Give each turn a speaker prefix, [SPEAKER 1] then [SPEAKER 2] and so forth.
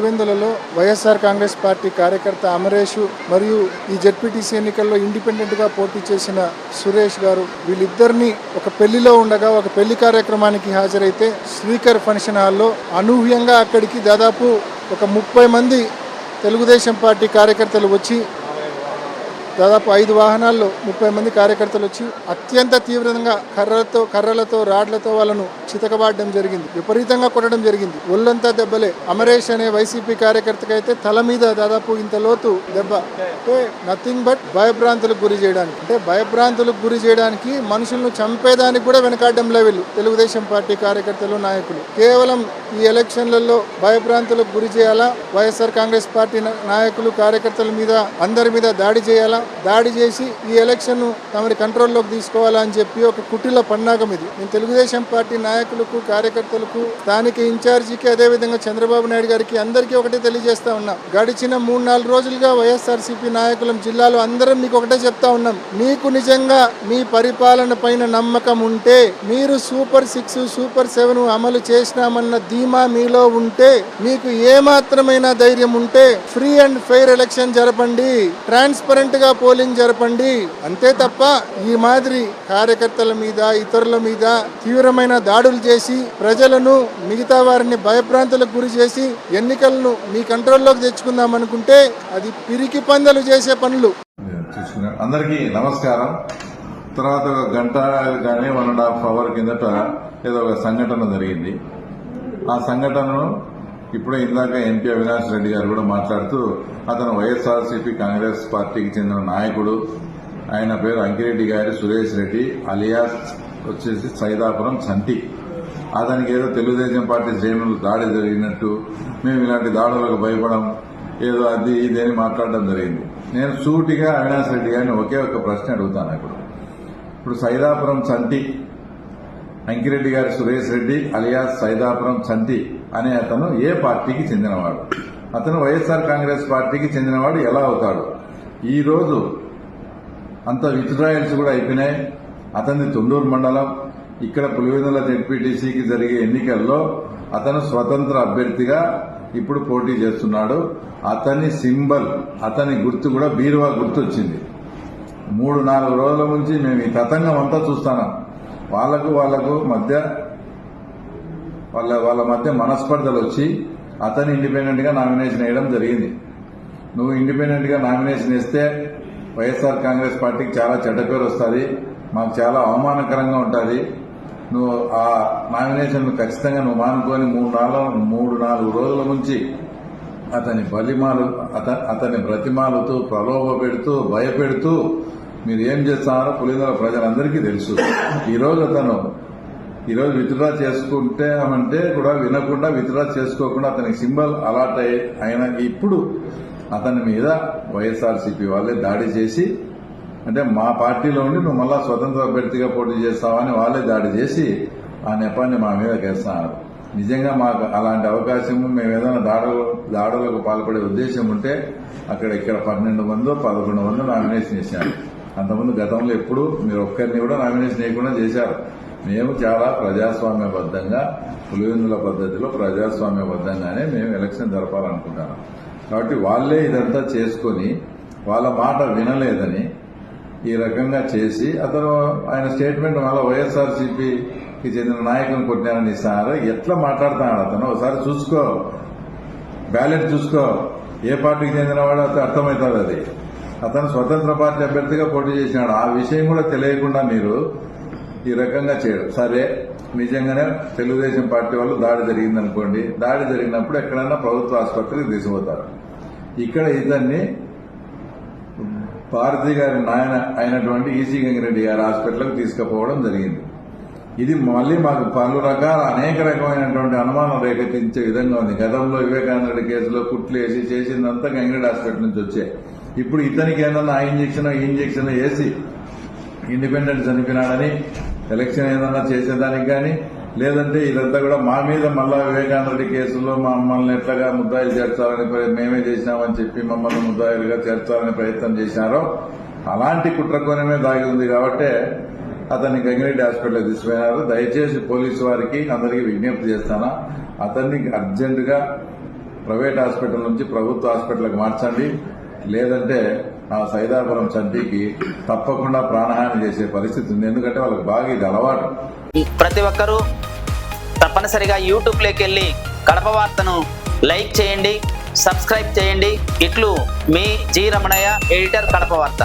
[SPEAKER 1] పులివెందులలో YSR Congress party కార్యకర్త అమరేష్ మరియు ఈ జెడ్పీటీసీ ఎన్నికల్లో ఇండిపెండెంట్గా పోటీ చేసిన సురేష్ గారు వీళ్ళిద్దరిని ఒక పెళ్ళిలో ఉండగా ఒక పెళ్ళి కార్యక్రమానికి హాజరైతే స్పీకర్ ఫంక్షన్ హాల్లో అనూహ్యంగా అక్కడికి దాదాపు ఒక ముప్పై మంది తెలుగుదేశం పార్టీ కార్యకర్తలు వచ్చి దాదాపు ఐదు వాహనాల్లో ముప్పై మంది కార్యకర్తలు వచ్చి అత్యంత తీవ్రంగా కర్రలతో కర్రలతో రాడ్లతో వాళ్ళను చితకబాడడం జరిగింది. విపరీతంగా కొట్టడం జరిగింది. ఒళ్ళంతా దెబ్బలే. అమరేష్ అనే వైసీపీ కార్యకర్తకి అయితే తల మీద దాదాపు ఇంత లోతు దెబ్బ అంటే నథింగ్ బట్ భయభ్రాంతులకు గురి చేయడానికి. అంటే భయభ్రాంతులకు గురి చేయడానికి మనుషులను చంపేదానికి కూడా వెనకాడడంలో వీళ్ళు తెలుగుదేశం పార్టీ కార్యకర్తలు నాయకులు. కేవలం ఈ ఎలక్షన్లలో భయభ్రాంతులకు గురి చేయాలా? వైఎస్ఆర్ కాంగ్రెస్ పార్టీ నాయకులు కార్యకర్తల మీద అందరి మీద దాడి చేయాలా? దాడి చేసి ఈ ఎలక్షన్ తమరి కంట్రోల్లోకి తీసుకోవాలని చెప్పి ఒక కుటిల పన్నాగం ఇది. నేను తెలుగుదేశం పార్టీ నాయకులకు కార్యకర్తలకు స్థానిక ఇన్ఛార్జికి అదేవిధంగా చంద్రబాబు నాయుడు గారికి అందరికీ ఒకటే తెలియజేస్తా ఉన్నాం. గడిచిన మూడు నాలుగు రోజులుగా వైఎస్ఆర్సీపీ నాయకులం జిల్లాలో అందరం మీకు ఒకటే చెప్తా ఉన్నాం. మీకు నిజంగా మీ పరిపాలన పైన నమ్మకం ఉంటే మీరు సూపర్ సిక్స్ సూపర్ సెవెన్ అమలు చేసినామన్న ధీమా మీలో ఉంటే మీకు ఏ మాత్రమైన ధైర్యం ఉంటే ఫ్రీ అండ్ ఫెయిర్ ఎలక్షన్ జరపండి. ట్రాన్స్పరెంట్గా పోలింగ్ జరపండి. అంతే తప్ప ఈ మాదిరి కార్యకర్తల మీద ఇతరుల మీద తీవ్రమైన దాడులు చేసి ప్రజలను మిగతా వారిని భయభ్రాంతులకు గురి చేసి ఎన్నికలను మీ కంట్రోల్లోకి తెచ్చుకుందాం అనుకుంటే అది పిరికి పందలు చేసే పనులు.
[SPEAKER 2] అందరికీ నమస్కారం. తర్వాత ఒక గంట కానీ వన్ అండ్ హాఫ్ అవర్ కిందట ఏదో ఒక సంఘటన జరిగింది. ఆ సంఘటనను ఇప్పుడే ఇందాక ఎంపీ అవినాష్ రెడ్డి గారు కూడా మాట్లాడుతూ అతను వైఎస్ఆర్సీపీ కాంగ్రెస్ పార్టీకి చెందిన నాయకుడు. ఆయన పేరు అంకిరెడ్డి గారి సురేష్ రెడ్డి అలియాస్ వచ్చేసి సైదాపురం సంటి అతనికి ఏదో తెలుగుదేశం పార్టీ శ్రేణులు దాడి జరిగినట్టు మేము ఇలాంటి దాడులకు భయపడం ఏదో అది ఇది అని మాట్లాడడం జరిగింది. నేను సూటిగా అవినాష్ రెడ్డి గారిని ఒకే ఒక ప్రశ్న అడుగుతాను ఇప్పుడు. ఇప్పుడు సైదాపురం సంటి అంకిరెడ్డి గారి సురేష్ రెడ్డి అలియాస్ సైదాపురం సంతి అనే అతను ఏ పార్టీకి చెందినవాడు? అతను వైఎస్ఆర్ కాంగ్రెస్ పార్టీకి చెందినవాడు ఎలా అవుతాడు? ఈరోజు అంత విత్డ్రాయల్స్ కూడా అయిపోయినాయి. అతని తొండూరు మండలం. ఇక్కడ పులివెందుల జెడ్పీటీసీకి జరిగే ఎన్నికల్లో అతను స్వతంత్ర అభ్యర్థిగా ఇప్పుడు పోటీ చేస్తున్నాడు. అతని సింబల్ అతని గుర్తు కూడా బీరువా గుర్తు వచ్చింది మూడు నాలుగు రోజుల నుంచి మేము ఈ తతంగం అంతా చూస్తున్నాం. వాళ్ళకు వాళ్ళకు మధ్య వాళ్ళ వాళ్ళ మధ్య మనస్పర్ధలు వచ్చి అతను ఇండిపెండెంట్గా నామినేషన్ వేయడం జరిగింది. నువ్వు ఇండిపెండెంట్గా నామినేషన్ ఇస్తే వైఎస్ఆర్ కాంగ్రెస్ పార్టీకి చాలా చెడ్డ పేరు వస్తుంది మాకు చాలా అవమానకరంగా ఉంటుంది. నువ్వు ఆ నామినేషన్ ఖచ్చితంగా నువ్వు మానుకొని మూడు నాలుగు మూడు నాలుగు రోజుల నుంచి అతని బలిమాలు అతని బ్రతిమాలుతూ ప్రలోభ పెడుతూ భయపెడుతూ మీరు ఏం చేస్తున్నారో పులిందర ప్రజలందరికీ తెలుసు. ఈరోజు అతను ఈరోజు విత్డ్రా చేసుకుంటే అంటే కూడా వినకుండా విత్డ్రా చేసుకోకుండా అతనికి సింబల్ అలాట్ అయిన ఇప్పుడు అతని మీద వైఎస్ఆర్సీపీ వాళ్ళే దాడి చేసి అంటే మా పార్టీలో ఉండి నువ్వు మళ్ళా స్వతంత్ర అభ్యర్థిగా పోటీ చేస్తావని వాళ్ళే దాడి చేసి ఆ నెపాన్ని మా మీద కేస్తున్నారు. నిజంగా మాకు అలాంటి అవకాశం మేము ఏదైనా దాడులు దాడులకు పాల్పడే ఉద్దేశం ఉంటే అక్కడ ఇక్కడ పన్నెండు మందో పదకొండు మందో నామినేషన్ చేశారు. అంతకుముందు గతంలో ఎప్పుడు మీరు ఒక్కరిని కూడా నామినేషన్ వేయకుండా చేశారు. మేము చాలా ప్రజాస్వామ్యబద్ధంగా పులివెందుల పద్ధతిలో ప్రజాస్వామ్యబద్ధంగానే మేము ఎలక్షన్ జరపాలనుకుంటున్నాం. కాబట్టి వాళ్ళే ఇదంతా చేసుకొని వాళ్ళ మాట వినలేదని ఈ రకంగా చేసి అతను ఆయన స్టేట్మెంట్ మళ్ళీ వైఎస్ఆర్సీపీకి చెందిన నాయకులను కొట్టినారని ఇస్తున్నారు ఎట్లా మాట్లాడుతున్నాడు అతను? ఒకసారి చూసుకో. బ్యాలెట్ చూసుకో. ఏ పార్టీకి చెందినవాడో అతను అర్థమవుతుంది అది. అతను స్వతంత్ర పార్టీ అభ్యర్థిగా పోటీ చేసినాడు. ఆ విషయం కూడా తెలియకుండా మీరు ఈ రకంగా చేయడం. సరే నిజంగానే తెలుగుదేశం పార్టీ వాళ్ళు దాడి జరిగిందనుకోండి. దాడి జరిగినప్పుడు ఎక్కడైనా ప్రభుత్వ ఆసుపత్రికి తీసుకుపోతారు. ఇక్కడ ఇతన్ని భారతి గారి నాయన అయినటువంటి ఈసీ గంగిరెడ్డి గారి హాస్పిటల్కి తీసుకుపోవడం జరిగింది. ఇది మళ్ళీ మాకు పలు రకాల అనేక రకమైనటువంటి అనుమానం రేకెత్తించే విధంగా ఉంది. గతంలో వివేకానంద కేసులో కుట్లు వేసి చేసిందంతా గంగిరెడ్డి హాస్పిటల్ నుంచి వచ్చాయి. ఇప్పుడు ఇతనికి ఏదన్నా ఆ ఇంజక్షన్ ఈ ఇంజక్షన్ వేసి ఇండిపెండెంట్ చనిపోయినాడని ఎలక్షన్ ఏదన్నా చేసేదానికి కానీ లేదంటే ఇదంతా కూడా మా మీద మళ్ళా వివేకానంద రెడ్డి కేసులో మమ్మల్ని ఎట్లాగా ముద్దాయిలు చేర్చాలని మేమే చేసినామని చెప్పి మమ్మల్ని ముద్దాయిలుగా చేర్చాలని ప్రయత్నం చేశారో అలాంటి కుట్రకోణమే దాగి ఉంది కాబట్టి అతన్ని గంగిరెడ్డి హాస్పిటల్ తీసుకుపోయినారు. దయచేసి పోలీసు వారికి అందరికీ విజ్ఞప్తి చేస్తానా. అతన్ని అర్జెంటుగా ప్రైవేట్ హాస్పిటల్ నుంచి ప్రభుత్వ హాస్పిటల్కి మార్చండి. లేదంటే ఆ సైదాపురం చంటికి తప్పకుండా ప్రాణహాని చేసే పరిస్థితి ఉంది. ఎందుకంటే వాళ్ళకి బాగా ఇది అలవాటు.
[SPEAKER 3] ప్రతి ఒక్కరూ తప్పనిసరిగా యూట్యూబ్లోకి వెళ్ళి కడప వార్తను లైక్ చేయండి సబ్స్క్రైబ్ చేయండి. ఇట్లు మీ జి రమణయ్య ఎడిటర్ కడప వార్త.